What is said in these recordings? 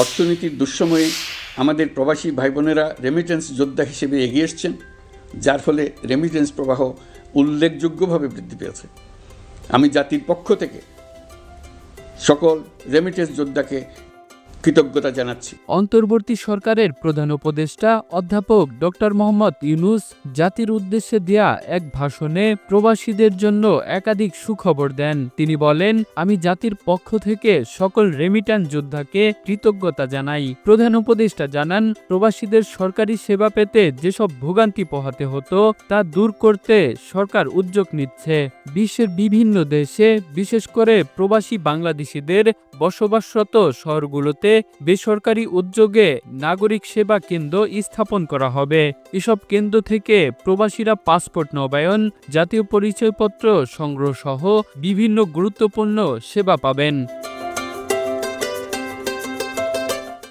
অর্থনীতির দুঃসময়ে আমাদের প্রবাসী ভাই বোনেরা রেমিটেন্স যোদ্ধা হিসেবে এগিয়ে এসছেন, যার ফলে রেমিটেন্স প্রবাহ উল্লেখযোগ্যভাবে বৃদ্ধি পেয়েছে। আমি জাতির পক্ষ থেকে সকল রেমিটেন্স যোদ্ধাকে কৃতজ্ঞতা জানাচ্ছি। অন্তর্বর্তী সরকারের প্রধান উপদেষ্টা অধ্যাপক ডক্টর মোহাম্মদ ইউনুস জাতির উদ্দেশ্যে দেয়া এক ভাষণে প্রবাসীদের জন্য একাধিক সুখবর দেন। তিনি বলেন, আমি জাতির পক্ষ থেকে সকল রেমিট্যান্স যোদ্ধাকে কৃতজ্ঞতা জানাই। প্রধান উপদেষ্টা জানান, প্রবাসীদের সরকারি সেবা পেতে যেসব ভোগান্তি পোহাতে হতো, তা দূর করতে সরকার উদ্যোগ নিচ্ছে। বিশ্বের বিভিন্ন দেশে বিশেষ করে প্রবাসী বাংলাদেশিদের বসবাসরত শহরগুলোতে বেসরকারি উদ্যোগে নাগরিক সেবা কেন্দ্র স্থাপন করা হবে। এসব কেন্দ্র থেকে প্রবাসীরা পাসপোর্ট নবায়ন, জাতীয় পরিচয়পত্র সংগ্রহ সহ বিভিন্ন গুরুত্বপূর্ণ সেবা পাবেন।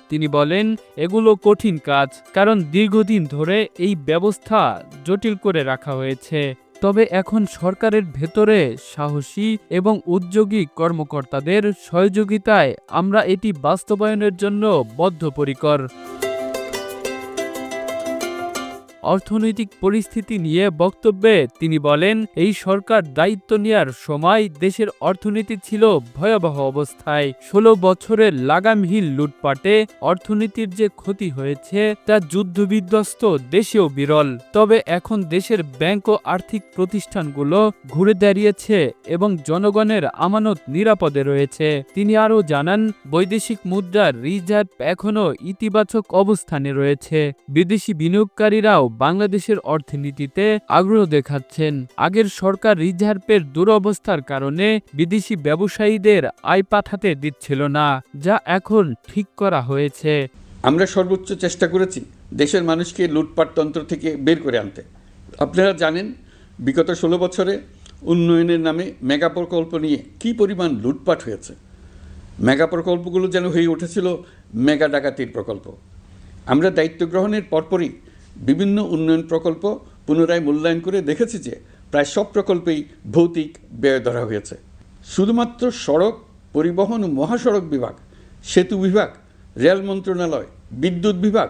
তিনি বলেন, এগুলো কঠিন কাজ, কারণ দীর্ঘদিন ধরে এই ব্যবস্থা জটিল করে রাখা হয়েছে। তবে এখন সরকারের ভেতরে সাহসী এবং উদ্যোগী কর্মকর্তাদের সহযোগিতায় আমরা এটি বাস্তবায়নের জন্য বদ্ধপরিকর। অর্থনৈতিক পরিস্থিতি নিয়ে বক্তব্যে তিনি বলেন, এই সরকার দায়িত্ব নেয়ার সময় দেশের অর্থনীতি ছিল ভয়াবহ অবস্থায়। ষোলো বছরের লাগামহীন লুটপাটে অর্থনীতির যে ক্ষতি হয়েছে, তা যুদ্ধবিধ্বস্ত দেশেও বিরল। তবে এখন দেশের ব্যাংক ও আর্থিক প্রতিষ্ঠানগুলো ঘুরে দাঁড়িয়েছে এবং জনগণের আমানত নিরাপদে রয়েছে। তিনি আরও জানান, বৈদেশিক মুদ্রার রিজার্ভ এখনও ইতিবাচক অবস্থানে রয়েছে। বিদেশি বিনিয়োগকারীরাও বাংলাদেশের অর্থনীতিতে আগ্রহ দেখাচ্ছেন। আগের সরকার রিজার্ভের দুরবস্থার কারণে বিদেশি ব্যবসায়ীদের আয় পাঠাতে দিচ্ছিল না, যা এখন ঠিক করা হয়েছে। আমরা সর্বোচ্চ চেষ্টা করেছি দেশের মানুষকে লুটপাটতন্ত্র থেকে বের করে আনতে। আপনারা জানেন, বিগত ষোলো বছরে উন্নয়নের নামে মেগা প্রকল্প নিয়ে কী পরিমাণ লুটপাট হয়েছে। মেগা প্রকল্পগুলো যেন হয়ে উঠেছিল মেগা ডাকাতির প্রকল্প। আমরা দায়িত্ব গ্রহণের পরপরই বিভিন্ন উন্নয়ন প্রকল্প পুনরায় মূল্যায়ন করে দেখেছি যে প্রায় সব প্রকল্পেই ভৌতিক ব্যয় ধরা হয়েছে। শুধুমাত্র সড়ক, পরিবহন ও মহাসড়ক বিভাগ, সেতু বিভাগ, রেল মন্ত্রণালয়, বিদ্যুৎ বিভাগ,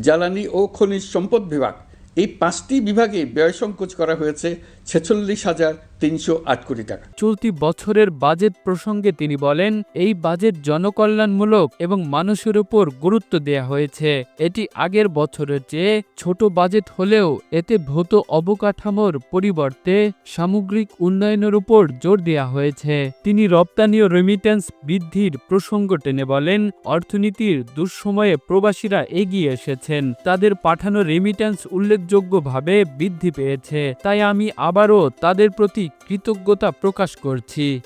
জ্বালানি ও খনিজ সম্পদ বিভাগ এই পাঁচটি বিভাগে ব্যয় সংকোচ করা হয়েছে ছেচল্লিশ হাজার তিনশো আট কোটি টাকা। চলতি বছরের বাজেট প্রসঙ্গে তিনি বলেন, এই বাজেট জনকল্যাণমূলক এবং মানুষের উপর গুরুত্ব দেয়া হয়েছে। এটি আগের বছরের চেয়ে ছোট বাজেট হলেও এতে ভৌত অবকাঠামোর পরিবর্তে সামগ্রিক উন্নয়নের উপর জোর দেয়া হয়েছে। তিনি রপ্তানি ও রেমিটেন্স বৃদ্ধির প্রসঙ্গ টেনে বলেন, অর্থনীতির দুঃসময়ে প্রবাসীরা এগিয়ে এসেছেন। তাদের পাঠানো রেমিটেন্স উল্লেখযোগ্যভাবে বৃদ্ধি পেয়েছে। তাই আমি আবারও তাদের প্রতি কৃতজ্ঞতা প্রকাশ করছি।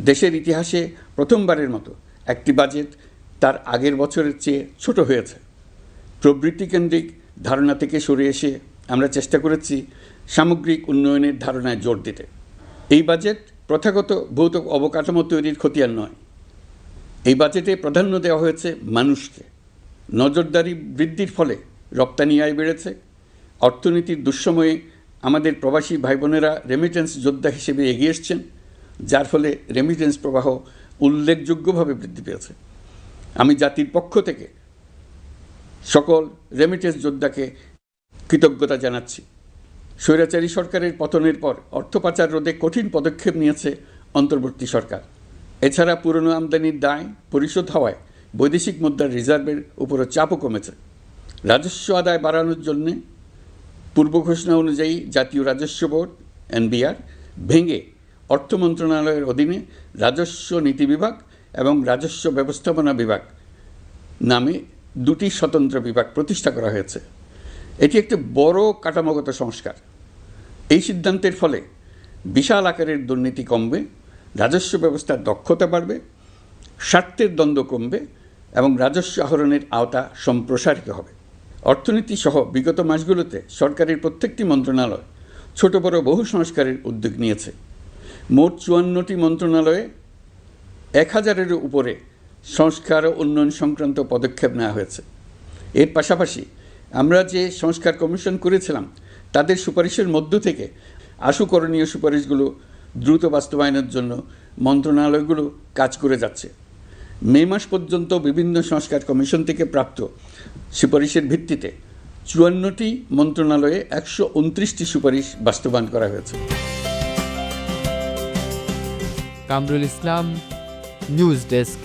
দেশের ইতিহাসে প্রথমবারের মতো একটি বাজেট তার আগের বছরের চেয়ে ছোট হয়েছে। প্রবৃত্তিকেন্দ্রিক ধারণা থেকে সরে এসে আমরা চেষ্টা করেছি সামগ্রিক উন্নয়নের ধারণায় জোর দিতে। এই বাজেট প্রথাগত ভৌত অবকাঠামো তৈরির খতিয়ান নয়। এই বাজেটে প্রাধান্য দেওয়া হয়েছে মানুষকে। নজরদারি বৃদ্ধির ফলে রপ্তানি আয় বেড়েছে। অর্থনীতির দুঃসময়ে আমাদের প্রবাসী ভাই বোনেরা রেমিটেন্স যোদ্ধা হিসেবে এগিয়ে এসছেন, যার ফলে রেমিটেন্স প্রবাহ উল্লেখযোগ্যভাবে বৃদ্ধি পেয়েছে। আমি জাতির পক্ষ থেকে সকল রেমিটেন্স যোদ্ধাকে কৃতজ্ঞতা জানাচ্ছি। স্বৈরাচারী সরকারের পতনের পর অর্থ পাচার রোধে কঠিন পদক্ষেপ নিয়েছে অন্তর্বর্তী সরকার। এছাড়া পুরনো আমদানির দায় পরিশোধ হওয়ায় বৈদেশিক মুদ্রার রিজার্ভের উপরও চাপও কমেছে। রাজস্ব আদায় বাড়ানোর জন্যে পূর্ব ঘোষণা অনুযায়ী জাতীয় রাজস্ব বোর্ড, এনবিআর, ভেঙে অর্থ মন্ত্রণালয়ের অধীনে রাজস্ব নীতি বিভাগ এবং রাজস্ব ব্যবস্থাপনা বিভাগ নামে দুটি স্বতন্ত্র বিভাগ প্রতিষ্ঠা করা হয়েছে। এটি একটি বড় কাঠামোগত সংস্কার। এই সিদ্ধান্তের ফলে বিশাল আকারের দুর্নীতি কমবে, রাজস্ব ব্যবস্থার দক্ষতা বাড়বে, স্বার্থের দ্বন্দ্ব কমবে এবং রাজস্ব আহরণের আওতা সম্প্রসারিত হবে। অর্থনীতি সহ বিগত মাসগুলোতে সরকারের প্রত্যেকটি মন্ত্রণালয় ছোট বড় বহু সংস্কারের উদ্যোগ নিয়েছে। মোট চুয়ান্নটি মন্ত্রণালয়ে এক হাজারের উপরে সংস্কার ও উন্নয়ন সংক্রান্ত পদক্ষেপ নেওয়া হয়েছে। এর পাশাপাশি আমরা যে সংস্কার কমিশন করেছিলাম, তাদের সুপারিশের মধ্য থেকে আশু করণীয় সুপারিশগুলো দ্রুত বাস্তবায়নের জন্য মন্ত্রণালয়গুলো কাজ করে যাচ্ছে। মে মাস পর্যন্ত বিভিন্ন সংস্কার কমিশন থেকে প্রাপ্ত সুপারিশের ভিত্তিতে চুয়ান্নটি মন্ত্রণালয়ে একশো উনত্রিশটি সুপারিশ বাস্তবায়ন করা হয়েছে। Kamrul Islam, news desk.